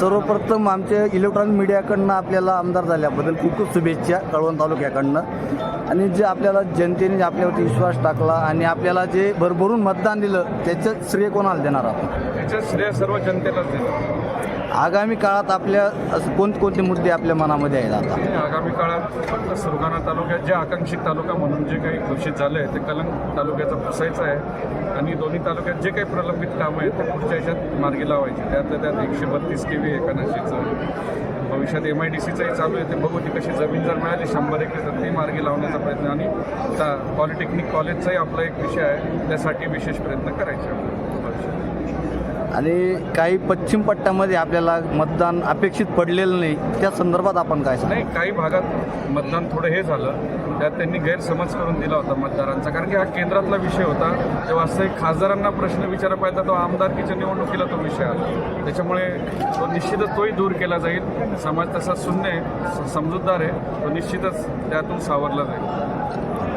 सर्वप्रथम आमच्या इलेक्ट्रॉनिक मीडियाकडनं आपल्याला आमदार झाल्याबद्दल खूप खूप शुभेच्छा कळवण तालुक्याकडनं. आणि जे आपल्याला जनतेने आपल्यावरती विश्वास टाकला आणि आपल्याला जे भरभरून मतदान दिलं त्याचं श्रेय कोणाला देणार आपण? त्याचं श्रेय सर्व जनतेलाच देणार. आगामी काळात आपल्या असं कोणकोणते मुद्दे आपल्या मनामध्ये आहेत आता? आणि आगामी काळात सुरगाणा तालुक्यात जे आकांक्षित तालुका म्हणून जे काही घोषित झालं आहे ते कलंग तालुक्याचं पुसायचं आहे. आणि दोन्ही तालुक्यात जे काही प्रलंबित कामं आहेत ते पुढच्या याच्यात मार्गी लावायचे. त्यातल्या त्यात एकशे बत्तीस के व्ही एकानाशीचं भविष्यात एम आय डी सीचंही चालू आहे ते बघू ती कशी जमीन जर मिळाली शंभर एक तर ती मार्गी लावण्याचा प्रयत्न. आणि त्या पॉलिटेक्निक कॉलेजचाही आपला एक विषय आहे त्यासाठी विशेष प्रयत्न करायचे. भविष्यात आणि काही पश्चिम पट्ट्यामध्ये आपल्याला मतदान अपेक्षित पडलेलं नाही. त्या संदर्भात आपण काय नाही काही भागात मतदान थोडं हे झालं. त्यात त्यांनी गैरसमज करून दिला होता मतदारांचा. कारण की हा केंद्रातला विषय होता. तेव्हा वास्तविक खासदारांना प्रश्न विचारा पाहिजे तो आमदारकीच्या निवडणुकीला तो विषय आला. त्याच्यामुळे तो निश्चितच तोही दूर केला जाईल. समाज तसा शून्य आहे समजूतदार आहे. तो निश्चितच त्यातून सावरला जाईल.